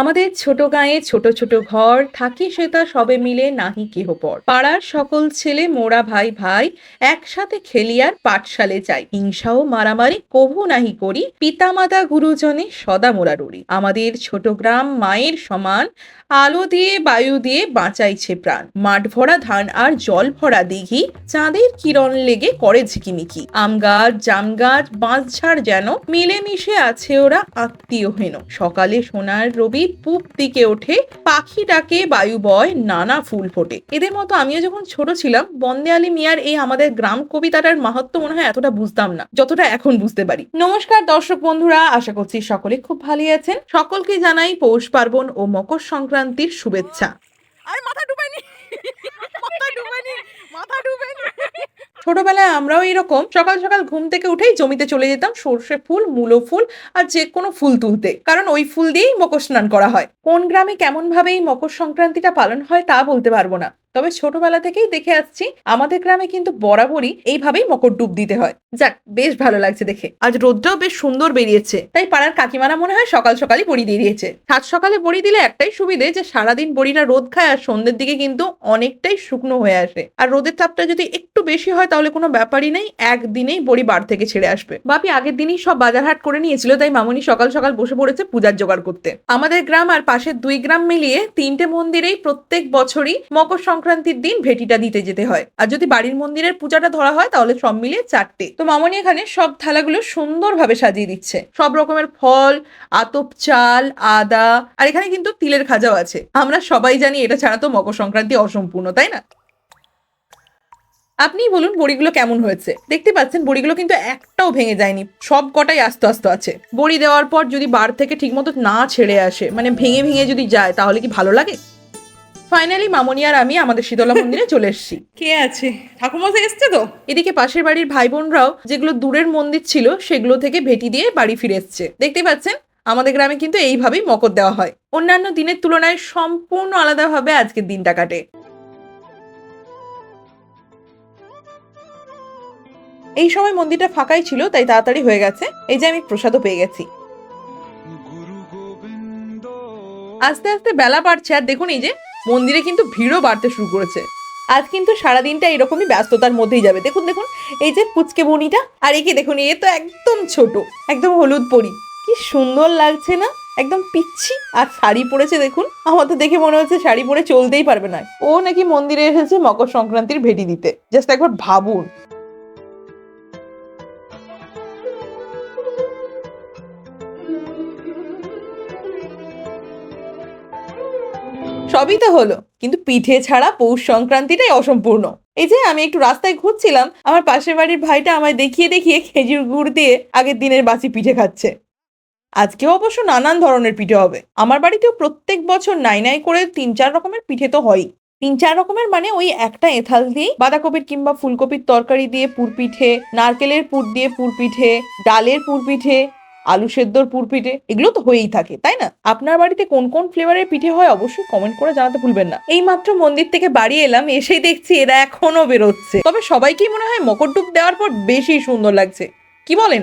আমাদের ছোট গাঁয়ে ছোট ছোট ঘর, থাকি সেটা সবে মিলে নাহি কেহ পর। পাড়ার সকল ছেলে, মোরা ভাই ভাই, একসাথে খেলিয়ার পাঠশালে যাই। হিংসাও মারামারি কভু নাহি করি, পিতামাতা গুরুজনে সদা মোরা রুড়ি। আমাদের ছোট গ্রাম মায়ের সমান, আলো দিয়ে বায়ু দিয়ে বাঁচাইছে প্রাণ। মাঠ ভরা ধান আর জল ভরা দিঘি, চাঁদের কিরণ লেগে করে ঝিকিমিকি। আম গাছ, জাম গাছ, বাঁশঝাড় যেন মিলেমিশে আছে ওরা আত্মীয় হেন। সকালে সোনার রবি পূব দিকে ওঠে, পাখি ডাকে বায়ু বয় নানা ফুল ফোটে। এদের মতো আমিও যখন ছোট ছিলাম, বন্দে আলী মিয়ার এই আমাদের গ্রাম কবিতাটার মাহাত্ম মনে হয় এতটা বুঝতাম না, যতটা এখন বুঝতে পারি। নমস্কার দর্শক বন্ধুরা, আশা করছি সকলে খুব ভালো আছেন। সকলকে জানাই পৌষ পার্বণ ও মকর সংক্রান্তির শুভেচ্ছা। আরে মাথা ছোটবেলায় আমরাও এরকম সকাল সকাল ঘুম থেকে উঠেই জমিতে চলে যেতাম সর্ষে ফুল, মূলো ফুল আর যে কোনো ফুল তুলতে। কারণ ওই ফুল দিয়েই মকর স্নান করা হয়। কোন গ্রামে কেমন ভাবে এই মকর সংক্রান্তিটা পালন হয় তা বলতে পারব না। তবে ছোটবেলা থেকেই দেখে আসছি, আমাদের গ্রামে কিন্তু বরাবরই এইভাবেই মকর ডুব দিতে হয়। যাক, বেশ ভালো লাগছে দেখে। আজ রোদটাও বেশ সুন্দর বেরিয়েছে। তাই পাড়ার কাকিমারা মনে হয় সকাল সকালই বড়ি দিয়ে দিয়েছে। সাত সকালে বড়ি দিলে একটাই সুবিধে যে সারাদিন বড়িটা রোদ খায় আর সন্ধ্যের দিকে কিন্তু অনেকটাই শুকনো হয়ে আসে। আর রোদের তাপটা যদি একটু বেশি হয় তাহলে কোনো ব্যাপারই নেই, একদিনেই বড়ি বার থেকে ছেড়ে আসবে। বাপি আগের দিনই সব বাজার হাট করে নিয়েছিল, তাই মামনি সকাল সকাল বসে পড়েছে পূজার জোগাড় করতে। আমাদের গ্রাম আর পাশের দুই গ্রাম মিলিয়ে তিনটে মন্দিরেই প্রত্যেক বছরই মকর সংক্রান্তির দিন ভেটিটা দিতে যেতে হয়। আর যদি বাড়ির মন্দিরের পূজাটা ধরা হয়, তাহলে সব মিলিয়ে চারটে। তো মামনি এখানে সব থালাগুলো সুন্দরভাবে সাজিয়ে দিচ্ছে। সব রকমের ফল, আতপ চাল, আদা, আর এখানে কিন্তু তিলের খাজাও আছে। আমরা সবাই জানি এটা ছাড়া তো মকর সংক্রান্তি অসম্পূর্ণ, তাই না? আপনি বলুন বড়িগুলো কেমন হয়েছে। দেখতে পাচ্ছেন বড়িগুলো কিন্তু একটাও ভেঙে যায়নি। সব কটাই আস্তে আস্তে আছে। বড়ি দেওয়ার পর যদি বার থেকে ঠিকমতো না ছেড়ে আসে মানে ভেঙে ভেঙে যদি যায়, তাহলে কি ভালো লাগে? ফাইনালি মামনি আর আমি আমাদের শীতলা মন্দিরে চলে এসেছি। কে আছে? ঠাকুমশাই এসছে তো? এদিকে পাশের বাড়ির ভাই বোনরাও যেগুলো দূরের মন্দির ছিল সেগুলো থেকে ভেটি দিয়ে বাড়ি ফিরে এসছে। দেখতে পাচ্ছেন আমাদের গ্রামে কিন্তু এইভাবেই মকর দেওয়া হয়। অন্যান্য দিনের তুলনায় সম্পূর্ণ আলাদাভাবে আজকের দিনটা কাটে। এই সময় মন্দিরটা ফাঁকাই ছিল তাই তাড়াতাড়ি হয়ে গেছে। এই যে আমি প্রসাদও পেয়ে গেছি। আস্তে আস্তে বেলা বাড়ছে আর দেখুন এই যে মন্দিরে কিন্তু ভিড়ও বাড়তে শুরু করেছে। আজ কিন্তু সারাদিনটা এরকমই ব্যস্ততার মধ্যেই যাবে। দেখুন দেখুন, এই যে পুচকে বনিটা, আর একে দেখুন, এ তো একদম ছোট, একদম হলুদ পরি। কি সুন্দর লাগছে না? একদম পিচ্ছি, আর শাড়ি পরেছে দেখুন, আমার তো দেখে মনে হচ্ছে শাড়ি পরে চলতেই পারবে না। ও নাকি মন্দিরে এসেছে মকর সংক্রান্তির ভেটি দিতে। জাস্ট একবার ভাবুন। সবই তো হলো। কিন্তু পিঠে ছাড়া পৌষ সংক্রান্তিটাই অসম্পূর্ণ। এই যে আমি একটু রাস্তায় ঘুরছিলাম, আমার পাশের বাড়ির ভাইটা আমায় দেখিয়ে দেখিয়ে খেজুর গুড় দিয়ে আগের দিনের বাসি পিঠে খাচ্ছে। আজকেও অবশ্য নানান ধরনের পিঠে হবে। আমার বাড়িতেও প্রত্যেক বছর নাই নাই করে তিন চার রকমের পিঠে তো হয়ই। তিন চার রকমের মানে ওই একটা এথাল দিয়েই বাঁধাকপির কিংবা ফুলকপির তরকারি দিয়ে পুর পিঠে, নারকেলের পুর দিয়ে পুর পিঠে, ডালের পুর পিঠে আলু সেদ্ধর পুর পিঠে, এগুলো তো হয়েই থাকে, তাই না? আপনার বাড়িতে কোন কোন ফ্লেভারের পিঠে হয় অবশ্যই কমেন্ট করে জানাতে ভুলবেন না। এই মাত্র মন্দির থেকে বাড়ি এলাম, এসেই দেখছি এরা এখনও বেরোচ্ছে। তবে সবাইকেই মনে হয় মকর ডুব দেওয়ার পর বেশি সুন্দর লাগছে। কি বলেন?